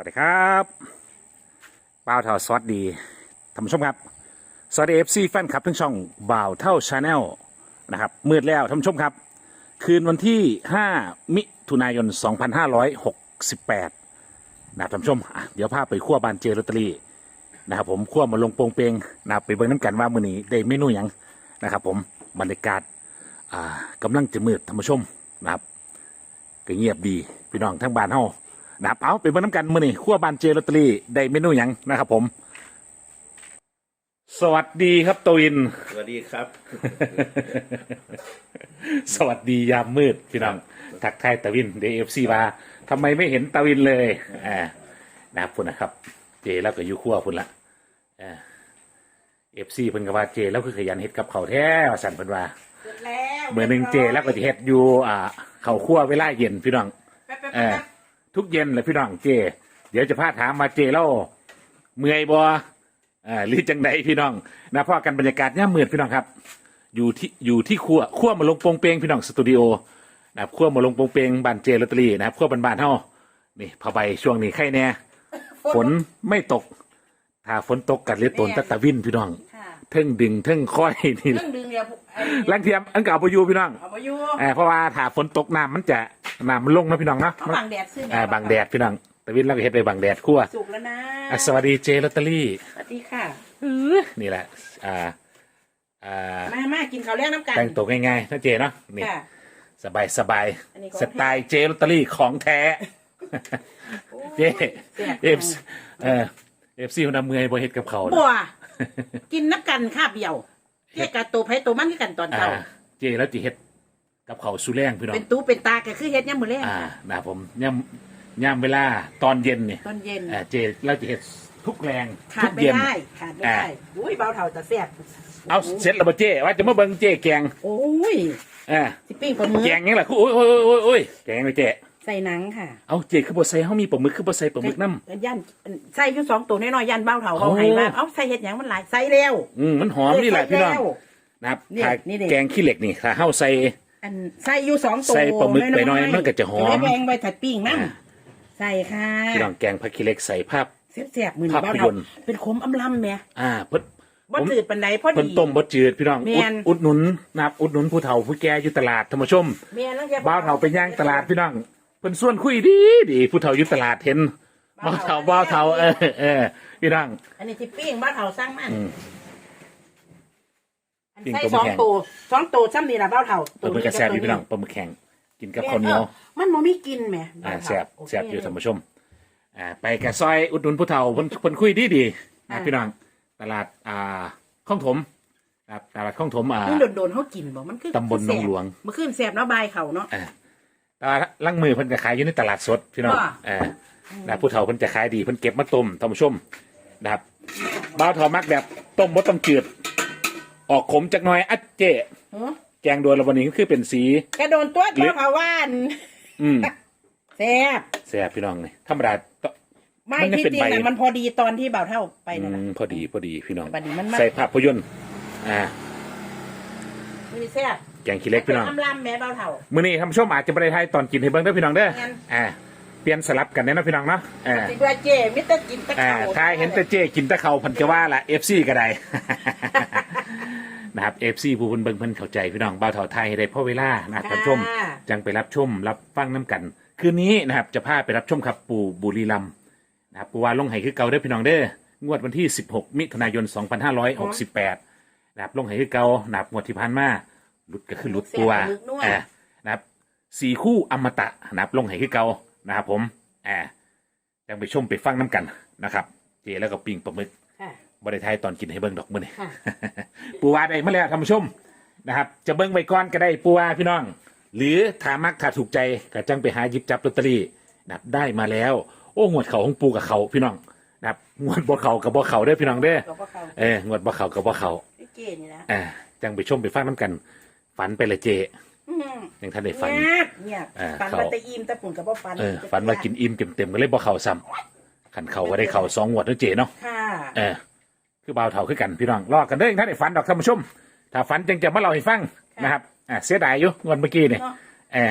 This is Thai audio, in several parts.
วัสดีครับบ่าวเท่าสวัสดีท่านผู้ชมครับ สวัสดีเอฟซีแฟนคลับทั้งช่องบ่าวเท่าชาแนลนะครับมืดแล้วท่านผู้ชมครับ คืนวันที่ 5 มิถุนายน 2568นะครับท่านผู้ชมอะเดี๋ยวพาไปขั้วบานเจลอตเตอรี่นะครับผมขั้วมาลงโปงเปงนะครับไปเบิ่งน้ำกันว่ามื้อนี้ได้เมนูหยังนะครับ ผมบรรยากาศอ่ากำลังจะมืดท่านผู้ชมนะครับก็เงียบดีพี่น้องทั้งบ้านเฮา นะครับเอาไปเบิ่งน้ำกันมื้อนี้ขั้วบานเจลอตเตอรี่ได้เมนูหยังนะครับผม สวัสดีครับตวิน สวัสดีครับ สวัสดียามมืดพี่น้องทักทายตวินเดฟซีมาทำไมไม่เห็นตวินเลยอ่านะครับพุ่นนะครับ เจแล้วก็อยู่ขั้วพุ่นละเอฟซีเพิ่นก็ว่าเจแล้วคือขยันเฮ็ดกับเขาวแท้ว่าสั่นเพิ่นว่าเสร็จแล้วเมื่อหนึงเจแล้วก็สิเฮ็ดอยู่อ่าเขาวคั่วเวลาเย็นพี่น้องแป๊บๆๆเออ ทุกเย็นเลยพี่น้องเจ เดี๋ยวจะพาถามมาเจแล้วเมื่อยบ่อ่าหรือจังใดพี่น้องนะเพราะกันบรรยากาศย่ามมืดพี่น้องครับ อยู่ที่อยู่ที่ครัวครัวมาลงโปงเปงพี่น้องสตูดิโอนะครับครัวมาลงโปงเปงบ้านเจลอตเตอรี่นะครับครัวบ้านๆเฮานี่ผ้าใบช่วงนี้ใครแน่ฝนไม่ตก ถ้าฝนตกกัดเรือตนตะตะวินพี่น้อง ค่ะ เทิงดึงเทิงค่อยนี่เรื่องดึงเดียวไอ้ลังเทียมอันเก่าไปอยู่พี่น้องเอามาอยู่เออเพราะว่าถ้าฝนตกน้ำมันจะน้ำมันลงนะพี่น้องเนาะเอาบังแดดซื้ออ่าบังแดดพี่น้องตะวินเราก็เฮ็ดไปบังแดดคั่วสุกแล้วนะอะสวัสดีเจลอตเตอรี่สวัสดีค่ะ นี่แหละอ่าอ่ามามากินข้าวเลี้ยงน้ำกันแต่งตัวง่ายๆนะเจเนาะนี่ ค่ะ สบายสบายอันนี้ของสไตล์เจลอตเตอรี่ของแท้ เจแซ่บเอฟเออเอฟซีคนนำเมือบ่เฮ็ดกับเขาวบัว กินน้ำกันคาบเดียวเฮ็ดกับตัวไผตัวมันคือกันตอนอ่าเช้าเจแล้วจิเฮ็ดกับเขาวสุแรงพี่น้องเป็นตู้เป็นตาก็คือเฮ็ดยามมื้อแลงอ่าค่ะนะผมย่ำย่ำเวลาตอนเย็นเนี่ยตอนเย็นอ่าเจแล้วจิเฮ็ดทุกแรงขาทุดกไม่เย็น ได้ขาดไม่ได้อ่า อุ้ยเบาเท่าจะแซ่บเอาเสร็จแล้วบ่เจว่าจะมาเบิ่งเจแกงโอ้ยอ่าสิปิ้งปลาหมึกแกงยังล่ะโอ้ยโอ้ยโอ้ยโอ้ยแกงเลยเจใส่หนังค่ะเอาเจคือบ่ใส่เฮามีปลาหมึกคือบ่ใส่ปลาหมึกน้ำย่านใส่อยู่สองตัวน้อยๆย่านเบาเท่าโอ้เขาให้ว่าเอ้าใส่เฮ็ดหยังมันหลายใส่แล้วอืมมันหอมนี่แหละพี่น้องใส่แล้วนะครับนี่ถ้านี่ดิ แกงขี้เหล็กนี่ถ้าเฮาใส่ อันใส่อยู่สองตัวใส่ปลาหมึกไปหน่อยมันก็จะหอมเดี๋ยวแบ่งไว้ถัดปิ้งนั่อ่าใส่ค่ะพี่น้องแกงผักขี้เหล็กใส่ภาพ เสียบๆมือภาพบ้านยเรานตร์ เป็นขมอำลำแหม่อ่าเพิ่นบ่ผม จืดปานใดพอเพิ่นดีต้มบ่จืดพี่น้องแม่อุดน อุดหนุนนะครับอุดหนุนผู้เฒ่าผู้แก่อยู่ตลาดท่านผู้ชมแม่นแล้วแกบ้าวเฒ่าไปย่างตลาดพี่น้อง เพิ่นส่วนคุยดีดีผู้เฒ่าอยู่ตลาดเห็นบ้าวเฒ่าบ้าวเฒ่าเออเออพี่น้อง อันนี้ที่ปิ้งบ้านเฒ่าสร้างมันอืมอันปิ้งใส่ตัวสองแข็งตัวสองตัวซ้ำนี่ล่ะบ้านเฒ่าปลาหมึกกระแซบอยู่พี่น้องปลาหมึกแข็งกินกับข้าวเหนียวออมันบ่มีกลินแหมอ่าบ้นแซ่เฒ่าบโเคแซ่บอยู่ท่านผู้ชม อ่า ไปกระซอยอุดหนุนผู้เฒ่าเพิ่นเพิ่นคุยดีดีๆนะอ่าพี่น้องตลาดอ่าข้องถมครับตลาดข้องถมอ่า มันโดนๆเฮากินบ่มันคือตำบลหนองหลวงเมื่อคืนแซ่บเนาะบายเขาเนาะ อ่า ตลาดลังมือเพิ่นจะขายอยู่ในตลาดสดพี่น้องว่าอ่านะผู้เฒ่าเพิ่นจะขายดีเพิ่นเก็บมาต้มท่านผู้ชมนะครับบ้าวเฒ่ามักแบบต้มบ่ต้องจืด ออกขมจักหน่อยอัดเจ๊เออแกงโดวนและวันนี้ก็คือเป็นสี กระโดนตัวหรืตัวอเผาว่านอืมแซ่บแซ่บพี่น้องนี่ธรรมดาต้อง ไม่มันยังที่เป็นจริงใบน่ะมันพอดีตอนที่เบาเท่าไปอืนั่นน่ะมพอดีพอดีพี่น้องบัดนี้มันมาใส่ภาพยนตร์อ่า มันแซ่บแกงขี้เล็กพี่น้องอำลำแม่เบาเท่า มื้อนี้ท่านผู้ชมอาจจะบ่ได้ทายตอนกินให้เบิ่งเด้อพี่น้องเด้อแม่นอ่าเปลี่ยนสลับกันเด้อเนาะพี่น้องเนาะอ่าสิว่าเจมิตรกินตะอ่าเขาทายเห็นแต่เจ้กินแต่เขาวเพันจะว่าละ FC ก็ได้ นะครับ FC ผู้เพิ่นเบิ่งเพิ่นเข้าใจพี่น้องบ่าวเฒ่าไทยให้ได้พอเวลานะครับท่านผู้ชม ค่ะ จังไปรับชมรับฟังน้กัน คืนนี้นะครับจะพาไปรับชมครับปู่บุรีรัมย์นะครับปู่ว่าลงไห้คือเก่าเด้อพี่น้องเด้องวดวันที่ 16 มิถุนายน 2568นะครับลงไห้คือเก่านะครับงวดที่ผ่านมา หลุดก็คือหลุดตัวหมึกนวด อ่านะครับสี่คู่อมตะนะครับลงไห้คือเก่านะครับผมอ่าจังไปชมไปฟังน้กันนะครับ เจแล้วก็ปิงปลาหมึกค่ะ บริไทยตอนกินให้เบิ่งดอกมื้อนี่ ค่ะ ปูวาได้มาแล้วท่านผู้ชมนะครับ จะเบิ่งไว้ก่อนก็ได้ปูวาพี่น้อง หรือถ้ามักถ้าถูกใจก็จังไปหาหยิบจับลอตเตอรี่นะครับได้มาแล้ว โอ้งวดเขาของปูกับเขาพี่น้องนะครับงวดบ่เขากับบ่เขาเด้อพี่น้องเด้อเขาก็เขาเอองวดบ่เขากับบ่เขาพี่เจนี่นะ อ่าจังไปชมไปฟังน้กัน ฝันไปเลยเจอืมยังท่านได้ฝันเงียบเงียบอ่าฝันเขา ว่าแตะอิ่มแตะปุ่นกับบ่ฝันเออฝันว่ากินอิ่มเต็มๆก็เลยบ่เขาซ้ำขันเขาก็ได้เขาสองงวดแล้วเจเนาะค่ะเออคือบ่าวเท่าคือกันพี่น้องรอกันเด้อท่านได้ฝันดอกท่านผู้ชม ถ้าฝันจังจะมาเล่าให้ฟังนะครับอ่าเสียดายอยู่งวดเมื่อกี้เนี่ยเนาะเออ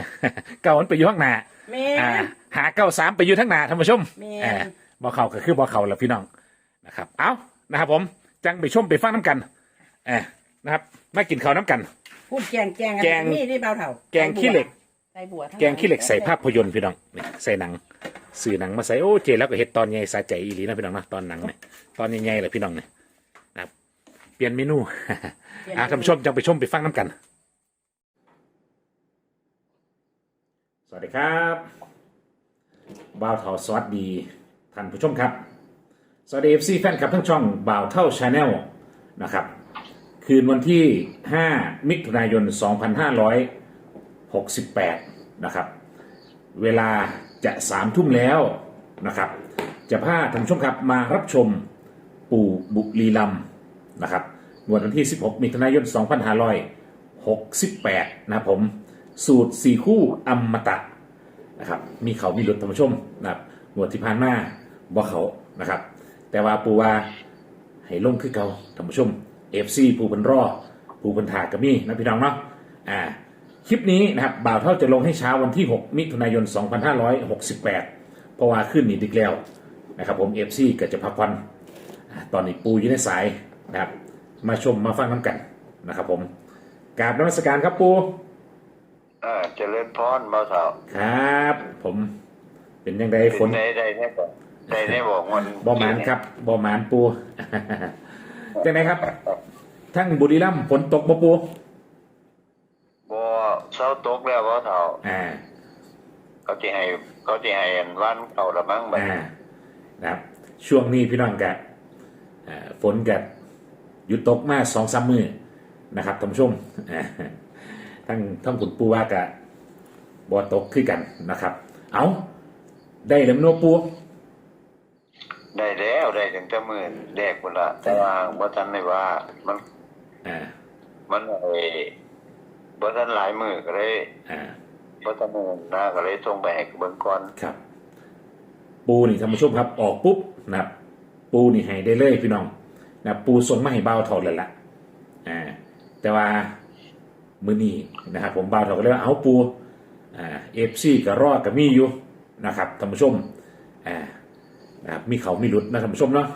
เก่ามันไปอยู่ข้างหน้า แม่ อ่าหาเก้าสามไปอยู่ทั้งหนาท่านผู้ชมแม่น อ่าบ่เขาก็คือบ่เขาแหละพี่น้องนะครับ เอานะครับผม จังไปชมไปฟังน้ำกันอ่านะครับ มากินข้าวน้ำกัน พูดแกงแกงแกง นี่ได้เบาเท่าแกงขี้เหล็ก ใส่บัวทั้งแกงขี้เหล็กใส่ภาพยนตร์พี่น้องนี่ใส่หนังสื่อหนังมาใส่โอ้เจแล้วก็เห็ดตอนใหญ่สาใจอีหลีนะพี่น้องนะตอนหนังเนี่ยตอนใหญ่ๆเลยพี่น้องเนี่ยนะครับเปลี่ยนเมนู อ่าท่านผู้ชมจังไปชมไปฟังน้ำกัน สวัสดีครับบ่าวเท่าสวัสดีท่านผู้ชมครับ สวัสดีเอฟซีแฟนคลับทั้งช่องบ่าวเท่าชาแนลนะครับ คืนวันที่ 5 มิถุนายน 2568 นะครับ เวลาจะสามทุ่มแล้วนะครับ จะพาท่านผู้ชมครับมารับชมปู่บุรีลำนะครับวดวันที่ 16 มิถุนายน 2568 นะครับผม สูตร 4 คู่อมตะนะครับ มีเขามีหลุดท่านผู้ชมนะครับงวดที่ผ่านมาบ่เขานะครับ แต่ว่าปูว่าให้ลงคือเก่าท่านผู้ชม FC ปูเป็นรอปูเป็นถากระมี่นะพี่น้องเนาะอ่าคลิปนี้นะครับบ่าวเท่าจะลงให้เช้าวันที่ 6 มิถุนายน 2568 เพราะว่าขึ้นนี่ดึกแล้วนะครับผม FC ก็จะพักผ่อนอ่าตอนนี้ปูอยู่ในสายนะครับ มาชมมาฟังน้ำกันนะครับผมกราบนมัสการครับปูเออเจริญพรบ่าวสาวครับ ผมเป็นยังไงฝนได้ได้ได้บอกได้ได้บอกมันบอหมานครับบอหมานปูจังไงครับ ทั้งบุรีรัมย์ฝนตกบ่ปูบ่เศร้าตกแล้วบ่าวสาวอ่าเขาจะให้เขาจะให้อันวันเขาละมั้งบัดอ่านะครับ ช่วงนี้พี่น้องกะอ่าฝนกะหยุดตกมาสองสามมือนะครับท่านผู้ชมอ่าทั้งทั้งขุนปูว่ากะบอตกขึ้นกันนะครับ เอาได้แล้วโนปูได้แล้วได้ถึงแต่มื้อแรกพุ่นละแต่ว่าบ่ทันได้ว่ามัน อ่ามันไอ้บ่ทันหลายมื้อก็เลยอ่าบ่ทันมื้อนะก็เลยส่งไปให้เบิ่งก่อนครับ ปูนี่ท่านผู้ชมครับออกปุ๊บนะครับปูนี่ให้ได้เลยพี่น้องนะครับปูส่งมาให้เบาเท่าเลยละอ่าแต่ว่ามือนี้นะครับ ผมเบาเท่าก็เลยว่าเอาปูอ่าเอฟซีกับรอดกับมีอยู่นะครับท่านผู้ชมอ่านะครับมีเขามีหลุดนะท่านผู้ชมเนาะ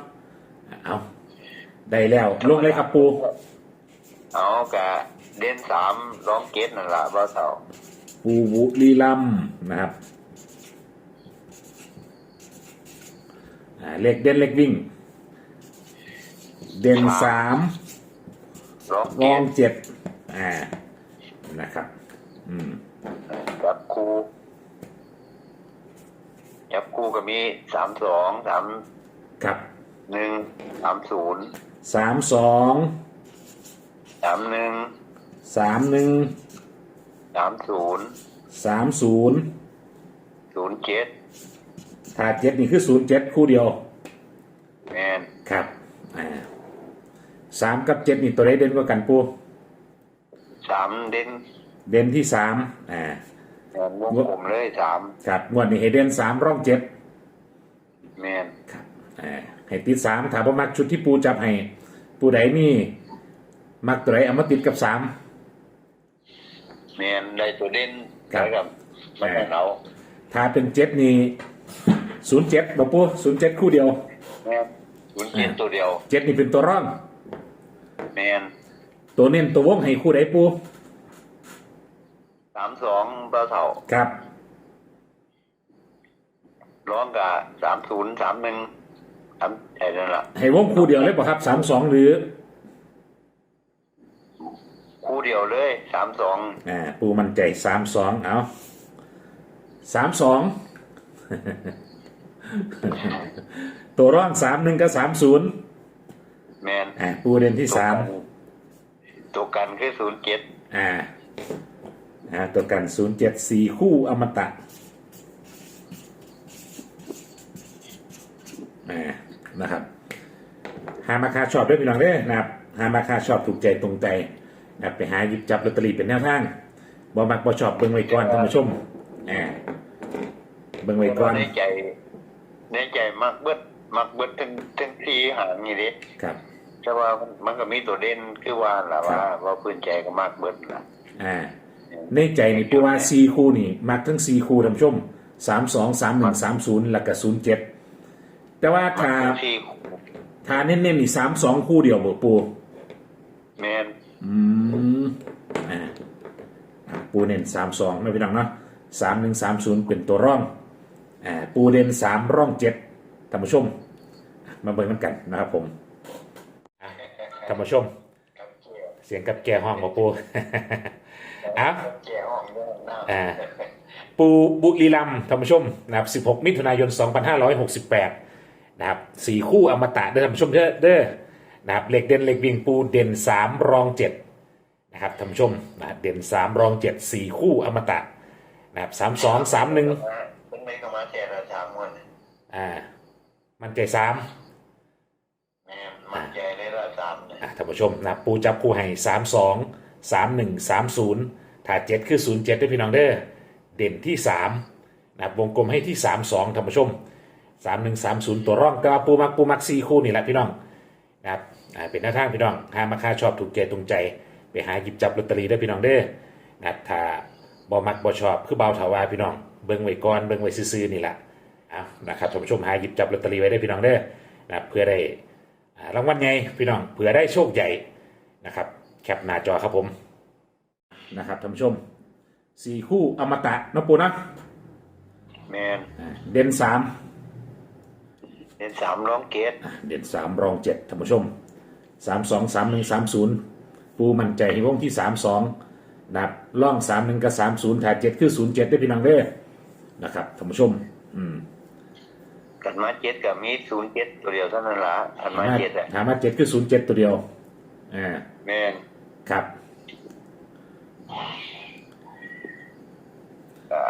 เอาได้แล้วลงเลยครับปู เอากะเด่น3ร้องเกตนั่นล่ะบ่าวสาวปูบุรีลัมย์นะครับอ่าเลขเด่นเลขวิ่ง เด่นสามร้องรเกองตเจ็ดอ่านะครับ อืมจับคู่จับคู่ก็มี32 3ครับหนึ่งสามศูนย์สามสอง สามหนึ่งสามหนึ่งสามศูนย์สามศูนย์ศูนย์เจ็ดถ้าเจ็ดนี่คือศูนย์เจ็ดคู่เดียว แมนครับอ่าสามกับเจ็ดนี่ตัวใดเด่นกว่ากันปูสามเด่นเด่นที่สามอ่าแมนวงกลมเลยสามครับงวดนี้ให้เด่นสามร่องเจ็ดแมนครับอ่าให้ติดสามถามว่ามักชุดที่ปูจับให้ปูใดนี่ มักตัวใดเอามาติดกับสามแมนได้ตัวเด่นครับแล้วกับมันก็เหนาถ้าเป็นเจ็ดนี่ศูนย์เจ็ดบอกปูศูนย์เจ็ดคู่เดียวแมนศูนย์เจ็ดตัวเดียวเจ็ดนี่เป็นตัวร่องแมนตัวเน้นตัววงให้คู่ใดปูสามสองเบาเท่าครับ ร้องกับสามศูนย์สามหนึ่งสามไอ้นั่นแหละให้วงคู่เดียวเลยป่ะครับสามสองหรือคู่ เดียวเลยสามสองอ่าปูมันใจสามสองเอาสามสองตัวร่องสามหนึ่งกับสามศูนย์แมนอ่าปูเด่นที่สามตัวกันคือศูนย์เจ็ดอ่าอ่าตัวกันศูนย์เจ็ดสี่คู่อมตะอ่านะครับหามาคาชอบด้วยพี่น้องเด้อนะครับหามาคาชอบถูกใจตรงใจ นะครับไปหาหยิบจับลอตเตอรี่เป็นแนวทางบ่มักบ่ชอบเบิ่งไว้ก่อนท่านผู้ชมอ่าเบิ่งไว้ก่อนในใจในใจมักเบิดมักเบิดทั้งทั้งทีหางนี่เดิครับแต่ว่ามันมันก็มีตัวเด่นคือว่าล่ะครัว่าบว่าพื้นใจก็มากเบิดล่ะอ่าในใจนี่ปูว่าซีคู่นี่มักทั้งซีคู่ท่านผู้ชมสามสองสามหนึ่งสามศูนย์แล้วก็ศูนย์เจ็ดแต่ว่าถ้าที่ถ้าเน้นๆนี่สามสองคู่เดียวบ่ปูแมน อืมอ่าอ่าปูเน้นสามสองนะพี่น้องเนาะสามหนึ่งสามศูนย์เป็นตัวร่องอ่าปูเด่นสามร่องเจ็ดท่านผู้ชมอะมาเบิ่งน้ำกันนะครับผมอะท่านผู้ชมเสียงกับแก่ห้องบ่ปูอ้าวแก่ห้องเรื่องหน้าอ่าปูบุรีรัมย์ท่านผู้ชมนะครับ16 มิถุนายน 2568 นะครับสี่คู่อมตะเด้อท่านผู้ชมเด้อเด้อ นะครับเหล็กเด่นเหล็กวิ่งปูเด่น3รอง7นะครับท่านผู้ชมนะครับเด่น3รอง7 4คู่อมตะนะครับ3 2 3 1เป็นไม่ก็มาแก่ละสามวันอ่ามันใจ3แม่นมันใจได้ละสามเนี่ยอะท่านผู้ชมนะครับปูจับคู่ให้3 2 3 1 3 0ถ้า7คือ0 7ด้วยพี่น้องเด้อเด่นที่3นะครับวงกลมให้ที่3 2ท่านผู้ชม3 1 3 0ตัวร่องก็ปูมักปูมัก4คู่นี่แหละพี่น้องนะครับ อ่าเป็นหน้าทางพี่น้องหามาค่าชอบถูกใจตรงใจ ไปหาหยิบจับลอตเตอรี่ได้พี่น้องเด้อนะครับถ้าบ่มักบ่ชอบคือเบาถาวาพี่น้องเบิ่งไว้ก่อนเบิ่งไว้ซื่อๆนี่แหละเอานะครับท่านผู้ชมหาหยิบจับลอตเตอรี่ไว้ได้พี่น้องเด้อนะครับเพื่อได้อ่ารางวัลใหญ่พี่น้องเผื่อได้โชคใหญ่นะครับแคปหน้าจอครับผมนะครับท่านผู้ชมสี่คู่อมตะนะปูนะแมนอ่าเด่นสามเป็นสามร้องเกตอ่าเด่นสามรองเจ็ดท่านผู้ชม สามสองสามหนึ่งสามศูนย์ปูมั่นใจให้วงที่สามสองนะครับล่องสามหนึ่งกับสามศูนย์ถ่ายเจ็ดคือศูนย์เจ็ดได้พี่น้องเด้อนะครับท่านผู้ชม อืมกันมาเจ็ดกับมีศูนย์เจ็ดตัวเดียวเท่านั้นละกันมาเจ็ดอะถามว่าเจ็ดคือศูนย์เจ็ดตัวเดียวอ่าแมนครับก็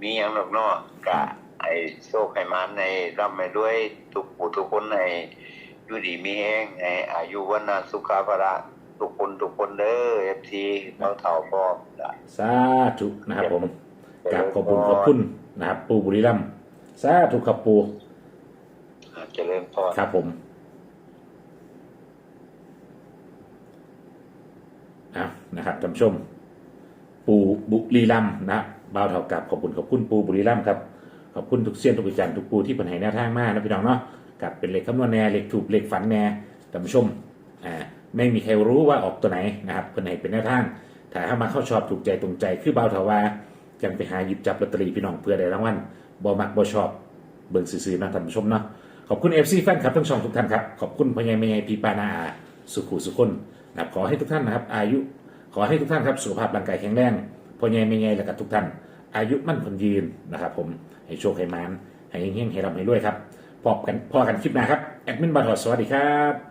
มีอย่างหนอกเนอกกะไอ้โชคไห้มันในร่ำไปด้วยทุกผู้ทุกคนใน อยู่ดีมีแห้งในอายุวันนาสุขาภระทุกคนทุกคนเด้อเอฟซีเราเท่าพร้อมละสาธุนะครับผมกราบขอบคุณขอบคุณนะครับปูบุรีรัมย์สาธุครับปูเจริญพรครับผมเอานะครับท่านผู้ชม ปูบุรีรัมย์นะครับบ่าวเท่ากับขอบคุณขอบคุณปูบุรีรัมย์ครับขอบคุณทุกเสี้ยนทุกวิจารณ์ทุกปูที่เป็นให้แนวทางมากนะพี่น้องเนาะ กับเป็นเลขคำนวณแน่เลขถูกเลขฝันแน่ท่านผู้ชมอ่าไม่มีใครรู้ว่าออกตัวไหนนะครับเป็นให้เป็นแนวทางถ้าเข้ามาเข้าชอบถูกใจตรงใจคือเบ่าเท่าว่าจังไปหาหยิบจับลอตเตอรี่พี่น้องเพื่อได้รางวัลบ่มักบ่ชอบเบิ่งซื่อๆนะท่านผู้ชมเนาะขอบคุณเอฟซีแฟนคลับทั้งช่องทุกท่านครับขอบคุณพญายเมยพีปานาอาสุขุสุคนนะครับขอให้ทุกท่านนะครับ อายุขอให้ทุกท่านครับสุขภาพร่างกายแข็งแรงพญายเมยและกับทุกท่าน อายุมั่นคนยืนนะครับ ผมให้โชคให้มานให้เฮงๆให้ร่ำให้รวยครับ พบกันพอกันคลิปหน้าครับ แอดมินบาทอดสวัสดีครับ